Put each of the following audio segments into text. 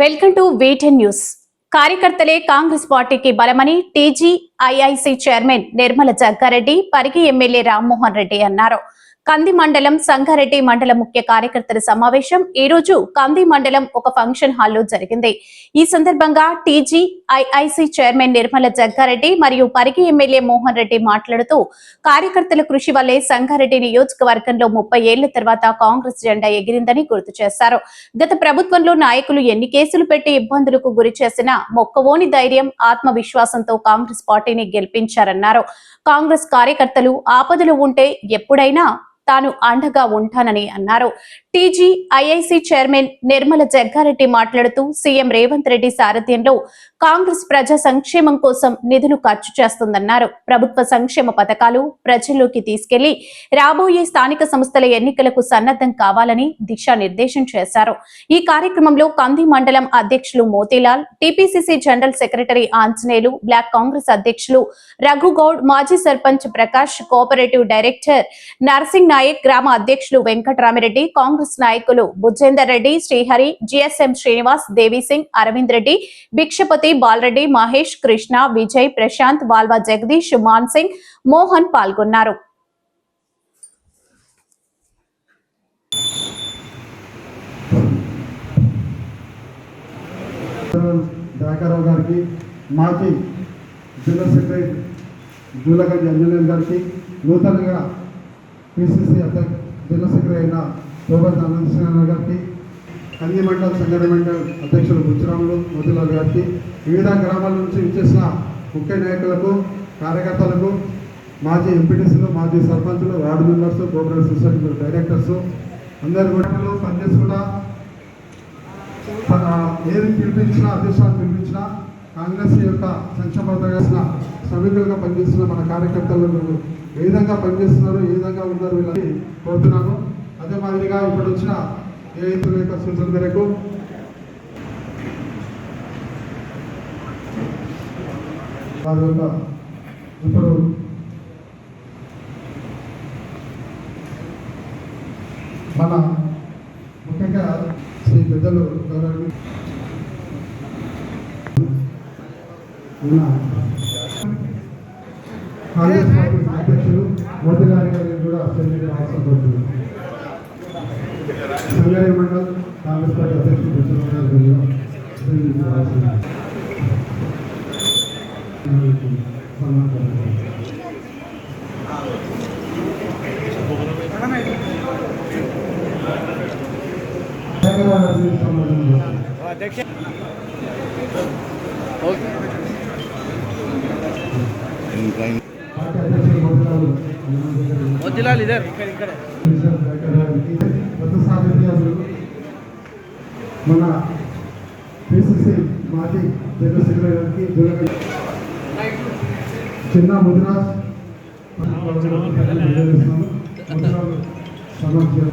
Welcome to వీటెన్ news కార్యకర్తలే కాంగ్రెస్ పార్టీకి బలమని TGIIC chairman Nirmala Jagga Reddy Parigi MLA Rammohan Reddy అన్నారు. కంది మండలం సంగారెడ్డి మండల ముఖ్య కార్యకర్తల సమావేశం. ఈ రోజు కంది మండలం ఒక ఫంక్షన్ హాల్లో జరిగింది. ఈ సందర్భంగా టీజీఐఐసి చైర్మన్ నిర్మల జగ్గారెడ్డి మరియు పరిగి ఎమ్మెల్యే మోహన్ రెడ్డి మాట్లాడుతూ కార్యకర్తల కృషి వల్లే సంగారెడ్డి నియోజకవర్గంలో ముప్పై ఏళ్ళ తర్వాత కాంగ్రెస్ జెండా ఎగిరిందని గుర్తు చేశారు. గత ప్రభుత్వంలో నాయకులు ఎన్ని కేసులు పెట్టి ఇబ్బందులకు గురి చేసినా మొక్కవోని ధైర్యం ఆత్మవిశ్వాసంతో కాంగ్రెస్ పార్టీని గెలిపించారన్నారు. కాంగ్రెస్ కార్యకర్తలు ఆపదలు ఉంటే ఎప్పుడైనా తాను అండగా ఉంటానని అన్నారు. టీజీ చైర్మన్ నిర్మల జగ్గారెడ్డి మాట్లాడుతూ సీఎం రేవంత్ రెడ్డి సారథ్యంలో కాంగ్రెస్ ప్రజా సంక్షేమం కోసం నిధులు ఖర్చు చేస్తుందన్నారు. ప్రభుత్వ సంక్షేమ పథకాలు ప్రజల్లోకి తీసుకెళ్ళి రాబోయే స్థానిక సంస్థల ఎన్నికలకు సన్నద్ధం కావాలని దిశానిర్దేశం చేశారు. ఈ కార్యక్రమంలో కంది మండలం అధ్యక్షులు Motilal TPCC general secretary Anjaneyulu block Congress అధ్యక్షులు రఘుగౌడ్ మాజీ సర్పంచ్ ప్రకాష్ కోఆపరేటివ్ డైరెక్టర్ నర్సింగ్ నాయక్ గ్రామ అధ్యక్షులు వెంకటరామిరెడ్డి కాంగ్రెస్ నాయకులు బుజేందర్ రెడ్డి శ్రీహరి జిఎస్ఎం శ్రీనివాస్ దేవీసింగ్ అరవింద్ రెడ్డి భిక్షపతి బాలరెడ్డి మహేష్ కృష్ణ విజయ్ ప్రశాంత్ వాల్వా జగదీష్ మాన్ సింగ్ మోహన్ పాల్గొన్నారు. దయాకరావు గారికి మాజీ జిల్లా సెక్రటరీ జూలగడ్డి అంజనేయులు గారికి నూతనంగా పిసిసి అధ్యక్ష జిల్లా సెక్రటరీ అయిన శోభన్ అనంతసింహ గారికి కంది మండల సంఘటన మండలి అధ్యక్షులు బుచ్చిరాములు మోతిలాల్ గారికి వివిధ గ్రామాల నుంచి విచ్చేసిన ముఖ్య నాయకులకు కార్యకర్తలకు మాజీ ఎంపీటీసీలు మాజీ సర్పంచులు ward members cooperative society directors అందరు కూడా పనిచేసుకుంటా ఏది పిలిపించినా అధ్యక్షాన్ని పిలిపించినా కాంగ్రెస్ యొక్క సంక్షేమ పథకాల శ్రమికులుగా పనిచేస్తున్న మన కార్యకర్తలు ఏ విధంగా పనిచేస్తున్నారు ఏ విధంగా ఉన్నారు వీళ్ళని కోరుతున్నాను. అదే మాదిరిగా ఇప్పుడు వచ్చిన ఏ యొక్క సూచన మేరకు వారి యొక్క ఇప్పుడు మన ముఖ్యంగా శ్రీ పెద్దలు గౌరవ కాంగ్రెస్ పార్టీ అధ్యక్షులు మోదీ గారి గారిని కూడా సెంటర్ సంగారెడ్డి కాంగ్రెస్ పార్టీ మోతిలాల్ ఇదే. మన పిసిసి మాజీ జనరల్ సెక్రటరీ గారికి చిన్న ముదిరాజ్ ముదిరాజ్ సమాచారం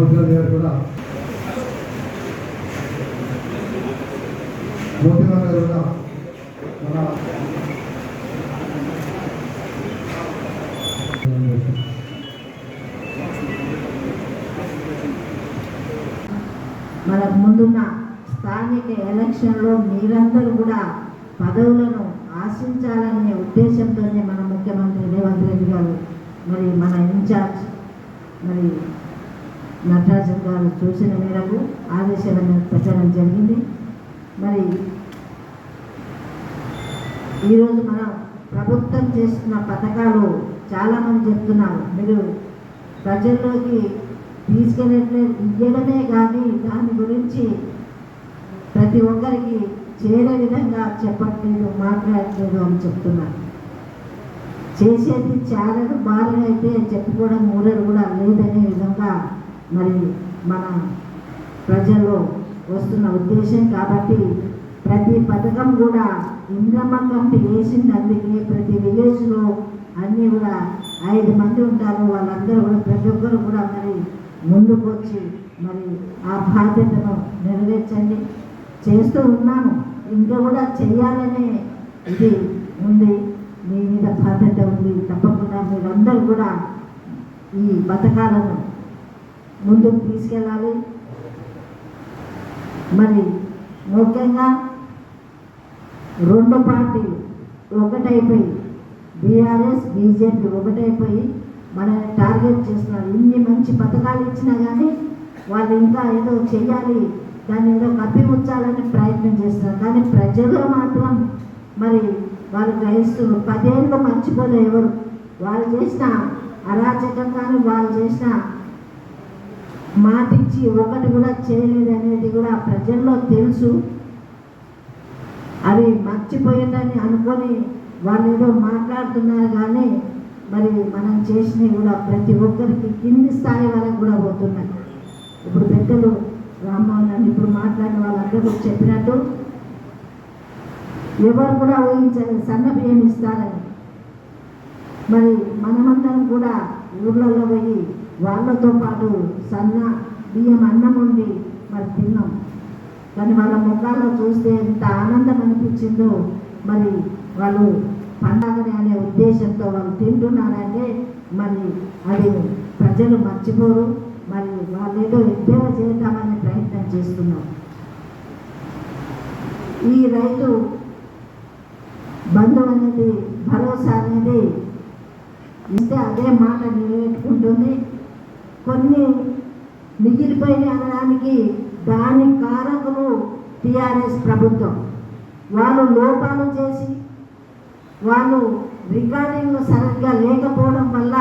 చిన్న గారు కూడా. గారు కూడా మన మన ముందున్న స్థానిక ఎలక్షన్లో మీరందరూ కూడా పదవులను ఆశించాలనే ఉద్దేశంతోనే మన ముఖ్యమంత్రి రేవంత్ రెడ్డి గారు మరి మన ఇన్ఛార్జ్ మరి నటరాజన్ గారు చూసిన మేరకు ఆదేశాలను పెట్టడం జరిగింది. మరి ఈరోజు మనం ప్రభుత్వం చేస్తున్న పథకాలు చాలామంది చెప్తున్నారు. మీరు ప్రజల్లోకి తీసుకెళ్ళట్లేదు ఇవ్వడమే కానీ దాని గురించి ప్రతి ఒక్కరికి చేరే విధంగా చెప్పట్లేదు మాట్లాడట్లేదు అని చెప్తున్నారు. చేసేది చాలా బాగా అయితే చెప్పుకోవడం ఊరడు కూడా లేదనే విధంగా మరి మన ప్రజల్లో వస్తున్న ఉద్దేశం కాబట్టి ప్రతి పథకం కూడా ఇంద్రమ్మ కంటే వేసింది. అందుకే ప్రతి విలేజ్లో అన్నీ కూడా ఐదు మంది ఉంటారు. వాళ్ళందరూ కూడా ప్రతి ఒక్కరు కూడా మరి ముందుకు వచ్చి మరి ఆ బాధ్యతను నెరవేర్చండి. చేస్తూ ఉన్నాము ఇంకా కూడా చేయాలనే ఇది ఉంది. మీ మీద బాధ్యత ఉంది. తప్పకుండా మీరందరూ కూడా ఈ పథకాలను ముందుకు తీసుకెళ్ళాలి. మరి ముఖ్యంగా రెండు పార్టీలు ఒకటైపోయి బీఆర్ఎస్ బీజేపీ ఒకటైపోయి మనల్ని టార్గెట్ చేస్తున్నారు. ఇన్ని మంచి పథకాలు ఇచ్చినా కానీ వాళ్ళు ఇంకా ఏదో చెయ్యాలి దాన్ని ఏదో కప్పిపుచ్చాలని ప్రయత్నం చేస్తున్నారు. కానీ ప్రజలు మాత్రం మరి వాళ్ళు గ్రహిస్తున్నారు. పదేళ్ళు మర్చిపోలే ఎవరు. వాళ్ళు చేసిన అరాచకం కానీ వాళ్ళు చేసిన మాటిచ్చి ఒకటి కూడా చేయలేదు అనేది కూడా ప్రజల్లో తెలుసు. అవి మర్చిపోయిందని అనుకొని వాళ్ళు ఏదో మాట్లాడుతున్నారు కానీ మరి మనం చేసినవి కూడా ప్రతి ఒక్కరికి కింది స్థాయి వరకు కూడా పోతున్నాయి. ఇప్పుడు పెద్దలు రామ్మోహన్ అని ఇప్పుడు మాట్లాడిన వాళ్ళందరూ చెప్పినట్టు ఎవరు కూడా ఊహించాలి సన్న బియ్యం ఇస్తారని. మరి మనమందరం కూడా ఊర్లలో పోయి వాళ్ళతో పాటు సన్న బియ్యం అన్నం ఉండి మరి తిన్నాం. కానీ వాళ్ళ ముఖాల్లో చూస్తే ఎంత ఆనందం అనిపించిందో మరి వాళ్ళు పండగని అనే ఉద్దేశంతో వాళ్ళు తింటున్నారంటే మరి అది ప్రజలు మర్చిపోరు. మరి వాళ్ళు ఏదో ఎద్దేవా చేద్దామనే ప్రయత్నం చేస్తున్నారు. ఈ రైతు బంధం అనేది భరోసా అనేది ఇస్తే అదే మాట నిలబెట్టుకుంటుంది. కొన్ని మిగిలిపోయిన అనడానికి దాని కారకులు టిఆర్ఎస్ ప్రభుత్వం. వాళ్ళు లోపాలు చేసి వాళ్ళు రికార్డింగ్ సరిగ్గా లేకపోవడం వల్ల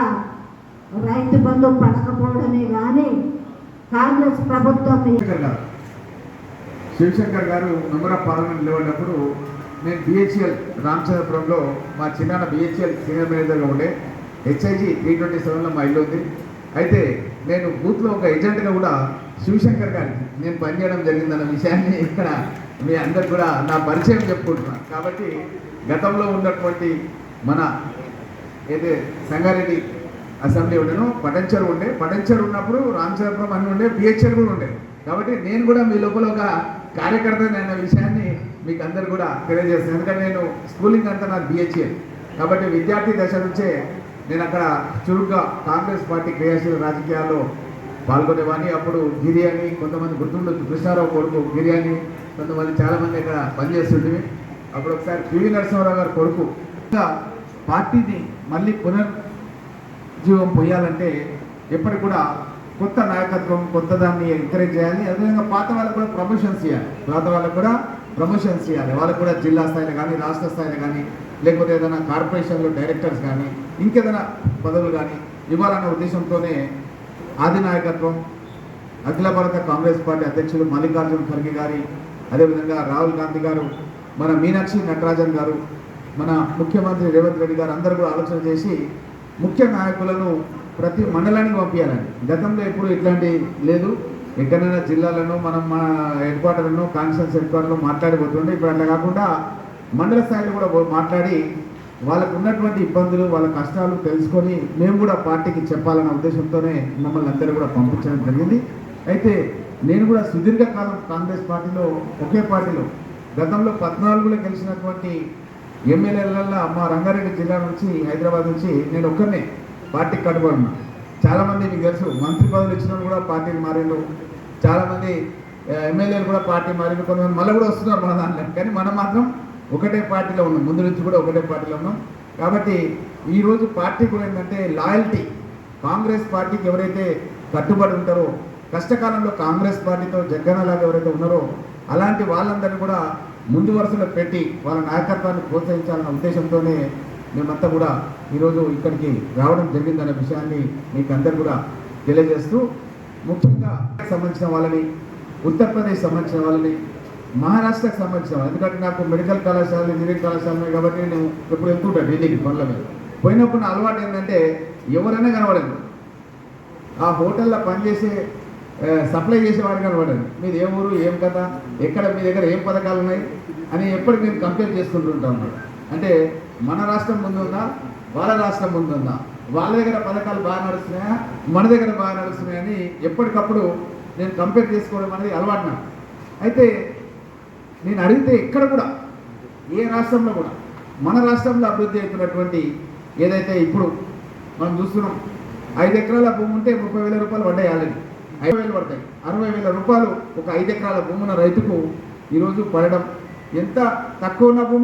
రైతు బంధు పడకపోవడమే కానీ కాంగ్రెస్ ప్రభుత్వం శివశంకర్ గారు గారు మెంబర్ ఆఫ్ పార్లమెంట్ నిలబడినప్పుడు నేను బిహెచ్ఎల్ రామచంద్రపురంలో మా చిన్న బిహెచ్ఎల్ సీనియర్ మేనేజర్గా ఉండే. హెచ్ఐజి త్రీ ట్వంటీ సెవెన్లో మా ఇల్లు ఉంది. అయితే నేను బూత్లో ఒక ఏజెంట్గా కూడా శివశంకర్ గారికి నేను పనిచేయడం జరిగిందన్న విషయాన్ని ఇక్కడ మీ అందరు కూడా నా పరిచయం చెప్పుకుంటున్నాను కాబట్టి గతంలో ఉన్నటువంటి మన ఏదే సంగారెడ్డి అసెంబ్లీ ఉండేను పటంచర్ ఉండే. పటంచర్ ఉన్నప్పుడు రామచంద్రపురం అని ఉండే బిహెచ్ఎల్ కూడా ఉండే. కాబట్టి నేను కూడా మీ లోపల ఒక కార్యకర్తని అన్న విషయాన్ని మీకు అందరు కూడా తెలియజేస్తాను. ఎందుకంటే నేను స్కూలింగ్ అంతా నాకు బిహెచ్ఎల్. కాబట్టి విద్యార్థి దశ నుంచే నేను అక్కడ చురుగ్గా కాంగ్రెస్ పార్టీ క్రియాశీల రాజకీయాల్లో పాల్గొనేవాడిని. అప్పుడు గిరి అని కొంతమంది గుర్తుండొచ్చు. కృష్ణారావు కొడుకు గిరి అని కొంతమంది చాలామంది ఇక్కడ పనిచేస్తుండేవి. అప్పుడు ఒకసారి పివి నరసింహారావు గారి కొడుకు. ఇంకా పార్టీని మళ్ళీ పునర్జీవం పోయాలంటే ఎప్పటికి కూడా కొత్త నాయకత్వం కొత్త దాన్ని ఎంకరేజ్ చేయాలి. అదేవిధంగా పాత వాళ్ళకు కూడా ప్రమోషన్స్ ఇవ్వాలి పాత వాళ్ళకు కూడా ప్రమోషన్స్ ఇవ్వాలి వాళ్ళకు కూడా జిల్లా స్థాయిలో కానీ రాష్ట్ర స్థాయిలో కానీ లేకపోతే ఏదైనా కార్పొరేషన్లో డైరెక్టర్స్ కానీ ఇంకేదైనా పదవులు కానీ ఇవ్వాలన్న ఉద్దేశంతోనే ఆది నాయకత్వం అఖిల భారత కాంగ్రెస్ పార్టీ అధ్యక్షులు మల్లికార్జున ఖర్గే గారి అదేవిధంగా రాహుల్ గాంధీ గారు మన మీనాక్షి నటరాజన్ గారు మన ముఖ్యమంత్రి రేవంత్ రెడ్డి గారు అందరూ కూడా ఆలోచన చేసి ముఖ్య నాయకులను ప్రతి మండలానికి పంపించాలండి. గతంలో ఎప్పుడు ఇట్లాంటి లేదు. ఎక్కడైనా జిల్లాలను మనం మన హెడ్ క్వార్టర్లను కాన్ఫరెన్స్ హెడ్ క్వార్టర్లో మాట్లాడిపోతుండే ఇప్పుడు అట్లా కాకుండా మండల స్థాయిలో కూడా మాట్లాడి వాళ్ళకు ఉన్నటువంటి ఇబ్బందులు వాళ్ళ కష్టాలు తెలుసుకొని మేము కూడా పార్టీకి చెప్పాలన్న ఉద్దేశంతోనే మమ్మల్ని అందరూ కూడా పంపించడం జరిగింది. అయితే నేను కూడా సుదీర్ఘకాలం కాంగ్రెస్ పార్టీలో ఒకే పార్టీలో గతంలో పద్నాలుగులో గెలిచినటువంటి ఎమ్మెల్యేలలో మా రంగారెడ్డి జిల్లా నుంచి హైదరాబాద్ నుంచి నేను ఒక్కరినే పార్టీకి కట్టుబడి చాలామంది మీకు తెలుసు మంత్రి పదవులు ఇచ్చిన కూడా పార్టీకి మారిండు చాలామంది ఎమ్మెల్యేలు కూడా పార్టీ మారిండు కొంతమంది మళ్ళీ కూడా వస్తున్నారు మన దాంట్లో. కానీ మనం మాత్రం ఒకటే పార్టీలో ఉన్నాం. ముందు నుంచి కూడా ఒకటే పార్టీలో ఉన్నాం. కాబట్టి ఈరోజు పార్టీ కూడా ఏంటంటే లాయల్టీ. కాంగ్రెస్ పార్టీకి ఎవరైతే కట్టుబడి ఉంటారో కష్టకాలంలో కాంగ్రెస్ పార్టీతో జగ్గనలాగా ఎవరైతే ఉన్నారో అలాంటి వాళ్ళందరినీ కూడా ముందు వరుసలో పెట్టి వాళ్ళ నాయకత్వాన్ని ప్రోత్సహించాలన్న ఉద్దేశంతోనే మేమంతా కూడా ఈరోజు ఇక్కడికి రావడం జరిగిందనే విషయాన్ని మీకు అందరు కూడా తెలియజేస్తూ ముఖ్యంగా సంబంధించిన వాళ్ళని ఉత్తరప్రదేశ్ సంబంధించిన వాళ్ళని మహారాష్ట్రకు సంబంధించిన ఎందుకంటే నాకు మెడికల్ కళాశాల ఇంజనీరింగ్ కళాశాల కాబట్టి నేను ఎప్పుడు వెళ్తుంటాను ఢిల్లీకి పనుల మీద. పోయినప్పుడు నా అలవాటు ఏంటంటే ఎవరైనా కనబడదు ఆ హోటల్లో పనిచేసే సప్లై చేసేవాడు కనబడదు మీది ఏ ఊరు ఏం కథ ఎక్కడ మీ దగ్గర ఏం పథకాలు ఉన్నాయి అని ఎప్పటికి మేము కంపేర్ చేసుకుంటుంటాం అంటే మన రాష్ట్రం ముందు ఉందా వాళ్ళ రాష్ట్రం ముందు ఉందా వాళ్ళ దగ్గర పథకాలు బాగా నడుస్తున్నాయా మన దగ్గర బాగా నడుస్తున్నాయని ఎప్పటికప్పుడు నేను కంపేర్ చేసుకోవడం అనేది అలవాటు అయితే నేను అడిగితే ఎక్కడ కూడా ఏ రాష్ట్రంలో కూడా మన రాష్ట్రంలో అభివృద్ధి అవుతున్నటువంటి ఏదైతే ఇప్పుడు మనం చూస్తున్నాం ఐదు ఎకరాల భూమి ఉంటే ముప్పై వేల రూపాయలు పడ్డాయి ఆల్రెడీ ఐదు వేలు పడతాయి. అరవై వేల రూపాయలు ఒక ఐదు ఎకరాల భూమున రైతుకు ఈరోజు పడడం ఎంత తక్కువ ఉన్న భూమి?